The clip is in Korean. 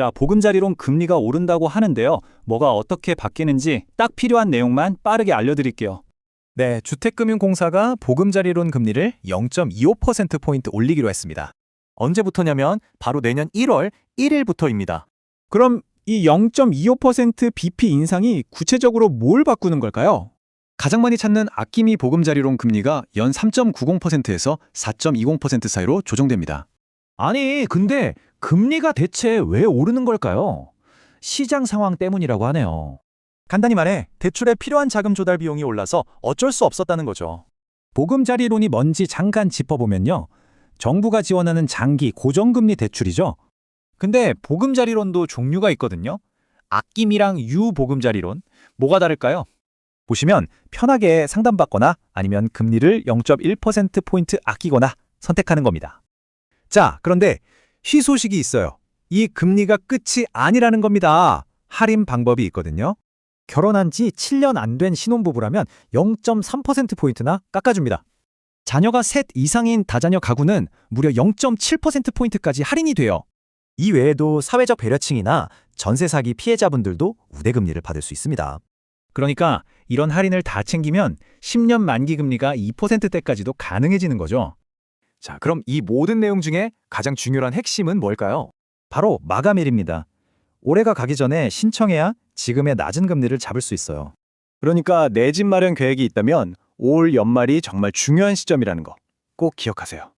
자, 보금자리론 금리가 오른다고 하는데요. 뭐가 어떻게 바뀌는지 딱 필요한 내용만 빠르게 알려드릴게요. 네, 주택금융공사가 보금자리론 금리를 0.25%포인트 올리기로 했습니다. 언제부터냐면 바로 내년 1월 1일부터입니다. 그럼 이 0.25% BP 인상이 구체적으로 뭘 바꾸는 걸까요? 가장 많이 찾는 아낌이 보금자리론 금리가 연 3.90%에서 4.20% 사이로 조정됩니다. 아니, 근데 금리가 대체 왜 오르는 걸까요? 시장 상황 때문이라고 하네요. 간단히 말해 대출에 필요한 자금 조달 비용이 올라서 어쩔 수 없었다는 거죠. 보금자리론이 뭔지 잠깐 짚어보면요. 정부가 지원하는 장기 고정금리 대출이죠. 근데 보금자리론도 종류가 있거든요. 아낌이랑 유보금자리론 뭐가 다를까요? 보시면 편하게 상담받거나 아니면 금리를 0.1%포인트 아끼거나 선택하는 겁니다. 자, 그런데 희소식이 있어요. 이 금리가 끝이 아니라는 겁니다. 할인 방법이 있거든요. 결혼한 지 7년 안 된 신혼부부라면 0.3%포인트나 깎아줍니다. 자녀가 셋 이상인 다자녀 가구는 무려 0.7%포인트까지 할인이 돼요. 이 외에도 사회적 배려층이나 전세 사기 피해자분들도 우대금리를 받을 수 있습니다. 그러니까 이런 할인을 다 챙기면 10년 만기 금리가 2%대까지도 가능해지는 거죠. 자, 그럼 이 모든 내용 중에 가장 중요한 핵심은 뭘까요? 바로 마감일입니다. 올해가 가기 전에 신청해야 지금의 낮은 금리를 잡을 수 있어요. 그러니까 내 집 마련 계획이 있다면 올 연말이 정말 중요한 시점이라는 거 꼭 기억하세요.